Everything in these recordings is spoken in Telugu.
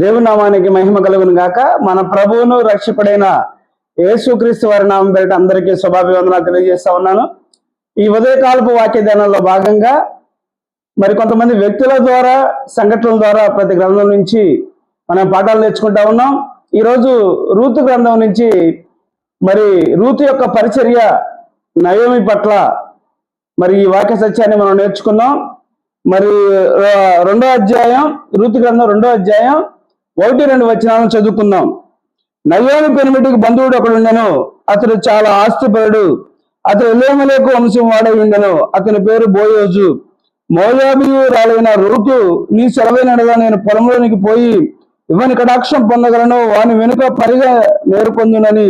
దేవునామానికి మహిమ కలుగును గాక. మన ప్రభువును రక్షకుడైన యేసుక్రీస్తు వారి నామం పేరిట అందరికీ శుభాభివందనాలు తెలియజేస్తా ఉన్నాను. ఈ ఉదయకాలపు వాక్య ధ్యానంలో భాగంగా మరి కొంతమంది వ్యక్తుల ద్వారా సంఘటనల ద్వారా ప్రతి గ్రంథం నుంచి మనం పాఠాలు నేర్చుకుంటా ఉన్నాం. ఈరోజు రూతు గ్రంథం నుంచి మరి రూతు యొక్క పరిచర్య నయోమి పట్ల మరి ఈ వాక్య సత్యాన్ని మనం నేర్చుకున్నాం. మరి రెండో అధ్యాయం రూతు గ్రంథం రెండో అధ్యాయం ఒకటి రెండు వచనాలను చదువుకుందాం. నయోమి పెనిమిటికి బంధువుడు ఒకడు ఉండెను. అతడు చాలా ఆస్తిపరుడు. అతడు ఎల్లేమలేకు వంశం వాడై ఉండెను. అతని పేరు బోయోజు. మోయాబియురాలైన రూతు నీ సెలవైనడుగా నేను పొలంలోనికి పోయి ఇవని కటాక్షం పొందగలను. వాని వెనుక పరిగా నేర్పొందునని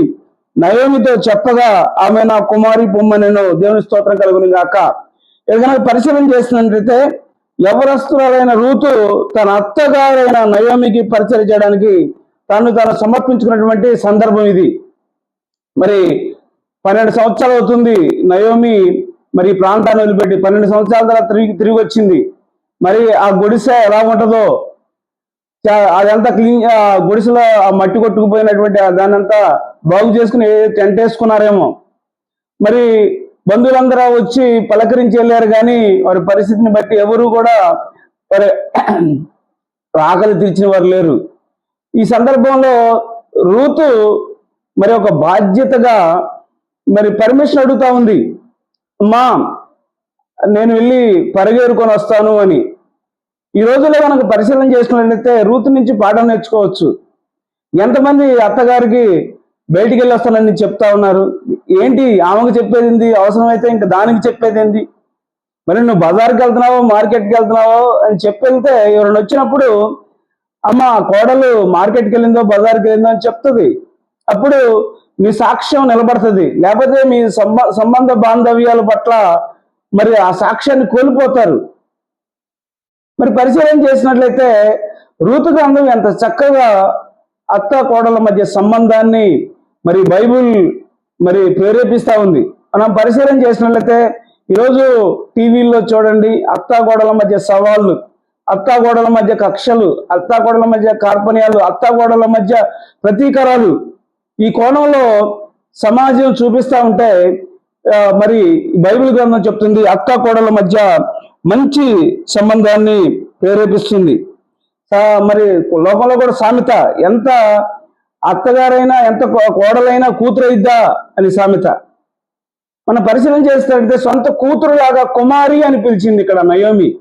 నయోమితో చెప్పగా ఆమె నా కుమారి పొమ్మనెను. దేవుని స్తోత్రం కలుగుని గాక ఏదైనా పరిశీలన చేసినట్లయితే యవరస్తురాలైన రూతు తన అత్తగారైన నయోమికి పరిచయం చేయడానికి తను తను సమర్పించుకున్నటువంటి సందర్భం ఇది. మరి పన్నెండు సంవత్సరాలు అవుతుంది నయోమి మరి ప్రాంతాన్ని వదిలిపెట్టి పన్నెండు సంవత్సరాల తర్వాత తిరిగి తిరిగి వచ్చింది. మరి ఆ గుడిసె ఎలా ఉంటుందో అదంతా క్లీన్ ఆ గుడిసెలో ఆ మట్టి కొట్టుకుపోయినటువంటి దాన్ని అంతా బాగు చేసుకుని టెంట్ వేసుకున్నారేమో. మరి బంధువులందరూ వచ్చి పలకరించి వెళ్ళారు కానీ వారి పరిస్థితిని బట్టి ఎవరు కూడా వారి ఆకలి తీర్చిన వారు లేరు. ఈ సందర్భంలో రూతు మరి ఒక బాధ్యతగా మరి పర్మిషన్ అడుగుతా ఉంది. మా నేను వెళ్ళి పరిగెరుకొని వస్తాను అని. ఈ రోజుల్లో మనకు పరిశీలన చేసుకున్నట్లయితే రూతు నుంచి పాఠం నేర్చుకోవచ్చు. ఎంతమంది అత్తగారికి బయటికి వెళ్ళి వస్తానని చెప్తా ఉన్నారు. ఏంటి? ఆమెకు చెప్పేది ఏంది? అవసరమైతే ఇంకా దానికి చెప్పేది ఏంది? మరి నువ్వు బజార్కి వెళ్తున్నావో మార్కెట్కి వెళ్తున్నావో అని చెప్పి వెళ్తే ఎవరైనా వచ్చినప్పుడు అమ్మ కోడలు మార్కెట్కి వెళ్ళిందో బజార్కి వెళ్ళిందో అని చెప్తుంది. అప్పుడు మీ సాక్ష్యం నిలబడుతుంది. లేకపోతే మీ సంబంధ బాంధవ్యాల పట్ల మరి ఆ సాక్ష్యాన్ని కోల్పోతారు. మరి పరిశీలన చేసినట్లయితే ఋతుగంధం ఎంత చక్కగా అత్త కోడల మధ్య సంబంధాన్ని మరి బైబుల్ మరి ప్రేరేపిస్తా ఉంది. మనం పరిశీలన చేసినట్లయితే ఈరోజు టీవీల్లో చూడండి అత్త గోడల మధ్య సవాళ్ళు అత్త గోడల మధ్య కక్షలు అత్త గోడల మధ్య కార్పణ్యాలు అత్త గోడల మధ్య ప్రతీకారాలు. ఈ కోణంలో సమాజం చూపిస్తా ఉంటే మరి బైబిల్ గ్రంథం చెప్తుంది అత్త కోడల మధ్య మంచి సంబంధాన్ని ప్రేరేపిస్తుంది. మరి లోకంలో కూడా సామెత ఎంత అత్తగారైనా ఎంత కో- కోడలైనా కూతురైద్దా? అని సామెత. మన పరిశీలన చేస్తే సొంత కూతురులాగా కుమారి అని పిలిచింది ఇక్కడ నయోమి.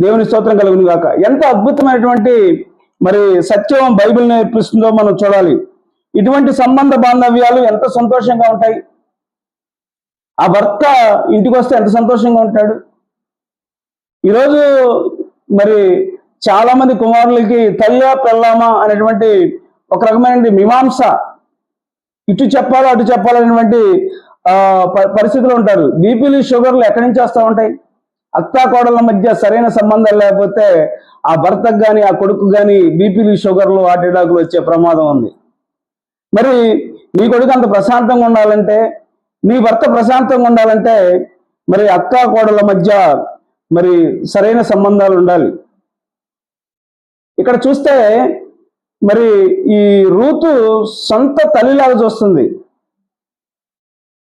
దేవుని స్తోత్రం కలుగును గాక. ఎంత అద్భుతమైనటువంటి మరి సత్యం బైబిల్ నేర్పిస్తుందో మనం చూడాలి. ఇటువంటి సంబంధ బాంధవ్యాలు ఎంత సంతోషంగా ఉంటాయి. ఆ భర్త ఇంటికి వస్తే ఎంత సంతోషంగా ఉంటాడు. ఈరోజు మరి చాలా మంది కుమారులకి తల్లా పెళ్ళామా అనేటువంటి ఒక రకమైన మీమాంస ఇటు చెప్పాలో అటు చెప్పాలనేటువంటి ప- పరిస్థితులు ఉంటారు. బీపీలు షుగర్లు ఎక్కడి నుంచి వస్తూ ఉంటాయి? అత్తా కోడల మధ్య సరైన సంబంధం లేకపోతే ఆ భర్తకు కానీ ఆ కొడుకు కానీ బీపీలు షుగర్లు హార్ట్ అటాకులు వచ్చే ప్రమాదం ఉంది. మరి నీ కొడుకు అంత ప్రశాంతంగా ఉండాలంటే నీ భర్త ప్రశాంతంగా ఉండాలంటే మరి అత్తా కోడల మధ్య మరి సరైన సంబంధాలు ఉండాలి. ఇక్కడ చూస్తే మరి ఈ రూతు సొంత తల్లిలాగా చూస్తుంది.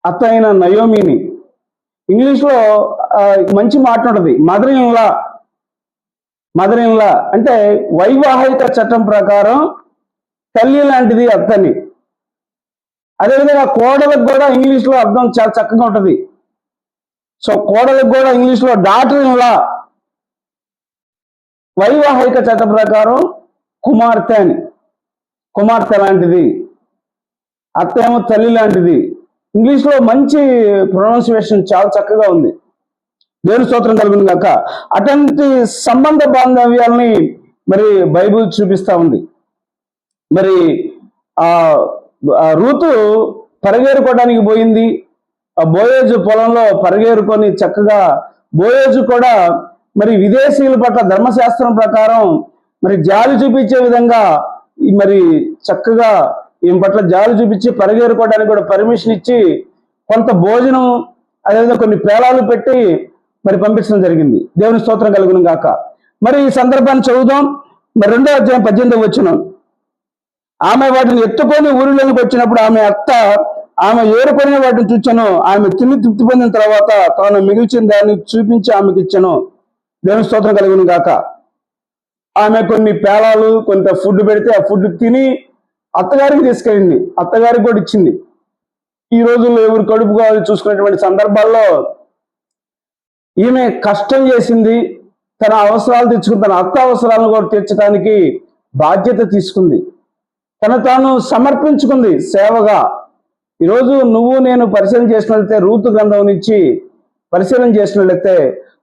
అత్త అయిన నయోమిని. ఇంగ్లీష్లో మంచి మాట ఉంటుంది మదర్ ఇన్లా మదర్ ఇన్లా అంటే వైవాహిక చట్టం ప్రకారం తల్లి లాంటిది అత్తని. అదేవిధంగా కోడలకు కూడా ఇంగ్లీష్లో అర్థం చాలా చక్కగా ఉంటుంది. సో కోడలకు కూడా ఇంగ్లీష్లో డాటర్ ఇన్లా వైవాహిక చట్ట ప్రకారం కుమార్తె అని. కుమార్తె లాంటిది. అత్తేమో తల్లి లాంటిది. ఇంగ్లీష్లో మంచి ప్రొనౌన్సియేషన్ చాలా చక్కగా ఉంది. దేవుని స్తోత్రం కలిగింది కాక అటువంటి సంబంధ బాంధవ్యాలని మరి బైబిల్ చూపిస్తా ఉంది. మరి ఆ ఆ రూతు పరిగేరుకోవడానికి పోయింది. ఆ బోయేజు పొలంలో పరిగేరుకొని చక్కగా బోయేజు కూడా మరి విదేశీయుల పట్ల ధర్మశాస్త్రం ప్రకారం మరి జాలి చూపించే విధంగా మరి చక్కగా ఈమె పట్ల జాలి చూపించి పరిగేరుకోవడానికి కూడా పర్మిషన్ ఇచ్చి కొంత భోజనం అదేవిధంగా కొన్ని పేలాలు పెట్టి మరి పంపించడం జరిగింది. దేవుని స్తోత్రం కలుగును గాక. మరి ఈ సందర్భాన్ని చదువుదాం. మరి రెండో అధ్యాయం పద్దెనిమిది వచ్చిన ఆమె వాటిని ఎత్తుకొని ఊరిలోకి వచ్చినప్పుడు ఆమె అత్త ఆమె ఏరుకొని వాటిని చూచాను. ఆమె తిని తృప్తి పొందిన తర్వాత తాను మిగిల్చిన దాన్ని చూపించి ఆమెకి ఇచ్చాను దేవుని స్తోత్రం కలుగును గాక. ఆమె కొన్ని పేలాలు కొంత ఫుడ్ పెడితే ఆ ఫుడ్ తిని అత్తగారికి తీసుకెళ్ళింది. అత్తగారికి కూడా ఇచ్చింది. ఈ రోజుల్లో ఎవరు కడుపు కావాలి చూసుకునేటువంటి సందర్భాల్లో ఈమె కష్టం చేసింది. తన అవసరాలు తెచ్చుకుని తన అత్త అవసరాలను కూడా తీర్చడానికి బాధ్యత తీసుకుంది. తన తాను సమర్పించుకుంది సేవగా. ఈరోజు నువ్వు నేను పరిశీలన చేసినట్లయితే రూతు గ్రంథం నుంచి పరిశీలన చేసినట్లయితే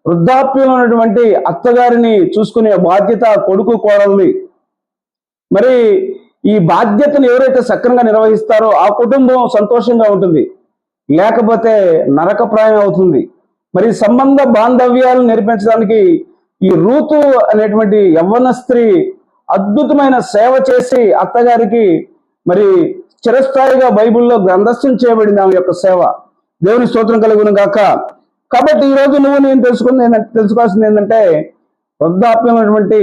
వృద్ధాప్యంలో ఉన్నటువంటి అత్తగారిని చూసుకునే బాధ్యత కొడుకు కోడల్ని మరి ఈ బాధ్యతను ఎవరైతే సక్రంగా నిర్వహిస్తారో ఆ కుటుంబం సంతోషంగా ఉంటుంది. లేకపోతే నరకప్రాయం అవుతుంది. మరి సంబంధ బాంధవ్యాలు నేర్పించడానికి ఈ రూతు అనేటువంటి యవ్వన స్త్రీ అద్భుతమైన సేవ చేసి అత్తగారికి మరి చిరస్థాయిగా బైబిల్లో గ్రంథస్థం చేయబడింది ఆమె యొక్క సేవ. దేవుని స్తోత్రం కలుగును గాక. కాబట్టి ఈ నువ్వు నేను తెలుసుకుంది ఏంటంటే తెలుసుకోవాల్సింది ఏంటంటే వృద్ధాప్యమైనటువంటి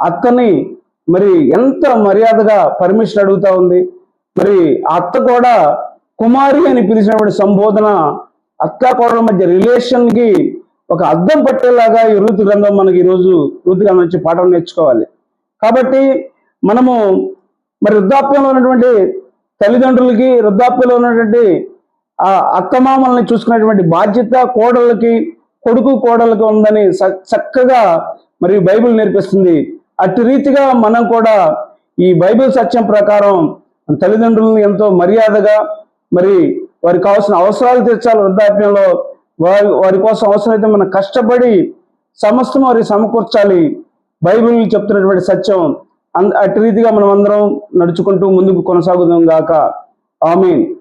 అత్తని మరి ఎంత మర్యాదగా పర్మిషన్ అడుగుతా ఉంది. మరి ఆ అత్త కూడా కుమారి అని పిలిచినటువంటి సంబోధన అక్క కోడల మధ్య రిలేషన్కి ఒక అద్దం పట్టేలాగా ఈ ఋతు గ్రంథం మనకి ఈరోజు ఋతు గ్రంథం నుంచి పాఠం నేర్చుకోవాలి. కాబట్టి మనము మరి వృద్ధాప్యంలో ఉన్నటువంటి తల్లిదండ్రులకి వృద్ధాప్యంలో ఉన్నటువంటి ఆ అత్తమామల్ని చూసుకునేటువంటి బాధ్యత కోడళ్ళకి కొడుకు కోడళ్ళకి ఉందని చక్కగా మరి బైబిల్ నేర్పిస్తుంది. అటు రీతిగా మనం కూడా ఈ బైబిల్ సత్యం ప్రకారం తల్లిదండ్రులను ఎంతో మర్యాదగా మరి వారికి కావాల్సిన అవసరాలు తీర్చాలి వృద్ధాప్యంలో వారి వారి కోసం అవసరమైతే మనం కష్టపడి సమస్తం వారికి సమకూర్చాలి. బైబిల్ చెప్తున్నటువంటి సత్యం అటు రీతిగా మనం అందరం నడుచుకుంటూ ముందుకు కొనసాగుదాం గాక. ఆమెన్.